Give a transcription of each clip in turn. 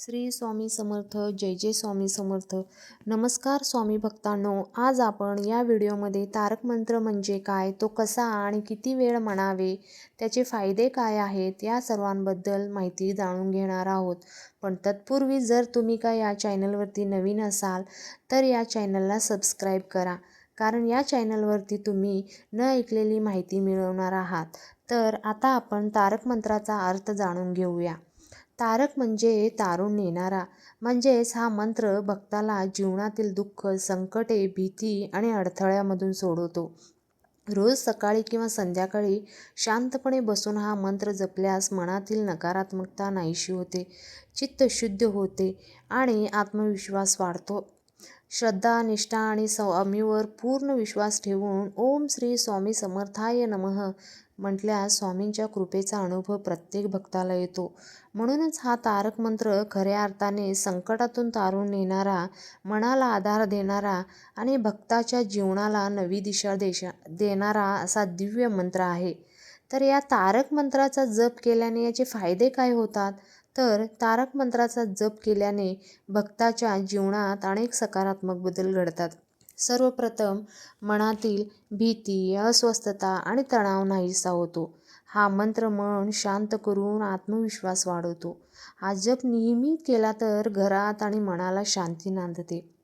श्री स्वामी समर्थ जय जय स्वामी समर्थ. नमस्कार स्वामी भक्तांनो आज आपण या व्हिडिओमध्ये तारक मंत्र म्हणजे काय तो कसा आणि किती वेळ म्हणावे त्याचे फायदे काय आहेत या सर्वांबद्दल माहिती जाणून घेणार आहोत. पण तत्पूर्वी जर तुम्ही का या चॅनलवरती नवीन असाल तर या चॅनलला सबस्क्राईब करा. कारण या चॅनलवरती तुम्ही न ऐकलेली माहिती मिळवणार आहात. तर आता आपण तारक मंत्राचा अर्थ जाणून घेऊया. तारक म्हणजे तारून नेणारा. म्हणजेच हा मंत्र भक्ताला जीवनातील दुःख संकटे भीती आणि अडथळ्यामधून सोडवतो. रोज सकाळी किंवा संध्याकाळी शांतपणे बसून हा मंत्र जपल्यास मनातील नकारात्मकता नाहीशी होते चित्त शुद्ध होते आणि आत्मविश्वास वाढतो. श्रद्धा निष्ठा आणि स्वामीवर पूर्ण विश्वास ठेवून ओम श्री स्वामी समर्थाय नमः म्हटल्यास स्वामींच्या कृपेचा अनुभव प्रत्येक भक्ताला येतो. म्हणूनच हा तारक मंत्र खऱ्या अर्थाने संकटातून तारून नेणारा मनाला आधार देणारा आणि भक्ताच्या जीवनाला नवी दिशा देशा देणारा असा दिव्य मंत्र आहे. तर या तारक मंत्राचा जप केल्याने याचे फायदे काय होतात? तर तारक मंत्राचा जप केल्याने भक्ताच्या जीवनात अनेक सकारात्मक बदल घडतात. सर्वप्रथम मनातील भीती अस्वस्थता आणि तणाव नाहीसा होतो. हा मंत्र मन शांत करून आत्मविश्वास वाढवतो. हा जप नेहमी केला तर घरात आणि मनाला शांती नांदते.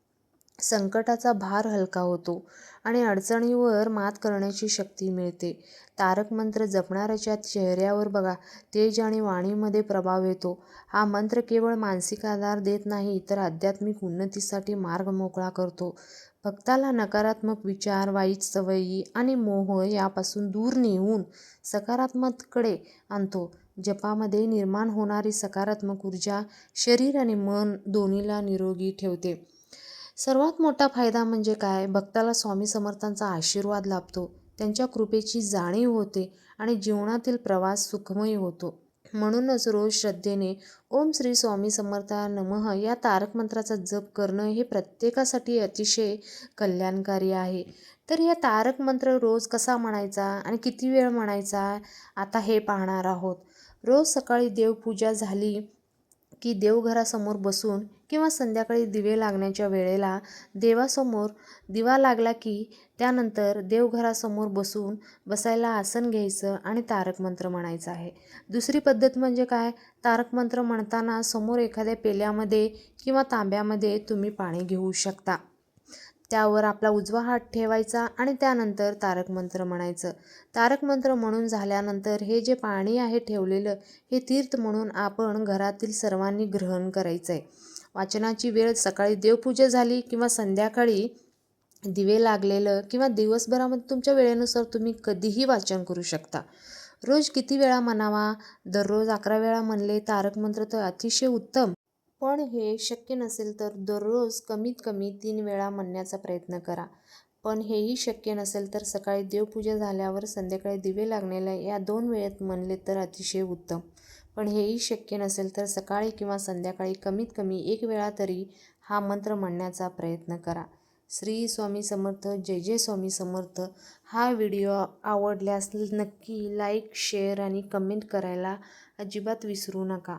संकटाचा भार हलका होतो आणि अडचणीवर मात करण्याची शक्ती मिळते. तारक मंत्र जपणाऱ्याच्या चेहऱ्यावर बघा तेज आणि वाणीमध्ये प्रभाव येतो. हा मंत्र केवळ मानसिक आधार देत नाही तर आध्यात्मिक उन्नतीसाठी मार्ग मोकळा करतो. भक्ताला नकारात्मक विचार वाईट सवयी आणि मोह यापासून दूर नेऊन सकारात्मककडे आणतो. जपामध्ये निर्माण होणारी सकारात्मक ऊर्जा शरीर आणि मन दोन्हीला निरोगी ठेवते. सर्वात मोठा फायदा म्हणजे काय? भक्ताला स्वामी समर्थांचा आशीर्वाद लाभतो त्यांच्या कृपेची जाणीव होते आणि जीवनातील प्रवास सुखमय होतो. म्हणूनच रोज श्रद्धेने ओम श्री स्वामी समर्था नमः या तारक मंत्राचा जप करणं हे प्रत्येकासाठी अतिशय कल्याणकारी आहे. तर या तारक मंत्र रोज कसा म्हणायचा आणि किती वेळ म्हणायचा? आता हे पाहणार आहोत. रोज सकाळी देवपूजा झाली की देवघरासमोर बसून किंवा संध्याकाळी दिवे लागण्याच्या वेळेला देवासमोर दिवा लागला की त्यानंतर देवघरासमोर बसून बसायला आसन घ्यायचं आणि तारक मंत्र म्हणायचं आहे. दुसरी पद्धत म्हणजे काय? तारक मंत्र म्हणताना समोर एखाद्या पेल्यामध्ये किंवा तांब्यामध्ये तुम्ही पाणी घेऊ शकता. त्यावर आपला उजवा हात ठेवायचा आणि त्यानंतर तारक मंत्र म्हणायचं. तारक मंत्र म्हणून झाल्यानंतर हे जे पाणी आहे ठेवलेलं हे तीर्थ म्हणून आपण घरातील सर्वांनी ग्रहण करायचं आहे वाचनाची वेळ सकाळी देवपूजा झाली किंवा संध्याकाळी दिवे लागलेलं किंवा दिवसभरामध्ये तुमच्या वेळेनुसार तुम्ही कधीही वाचन करू शकता. रोज किती वेळा म्हणावा? दररोज अकरा वेळा म्हणले तारक मंत्र तर अतिशय उत्तम. पण हे शक्य नसेल तर दररोज कमीत कमी तीन वेळा म्हणण्याचा प्रयत्न करा. पण हेही शक्य नसेल तर सकाळी देवपूजा झाल्यावर संध्याकाळी दिवे लागण्याला या दोन वेळेत म्हणले तर अतिशय उत्तम. पण हेही शक्य नसेल तर सकाळी किंवा संध्याकाळी कमीत कमी एक वेळा तरी हा मंत्र म्हणण्याचा प्रयत्न करा. श्री स्वामी समर्थ जय जय स्वामी समर्थ. हा व्हिडिओ आवडल्यास नक्की लाईक शेअर आणि कमेंट करायला अजिबात विसरू नका.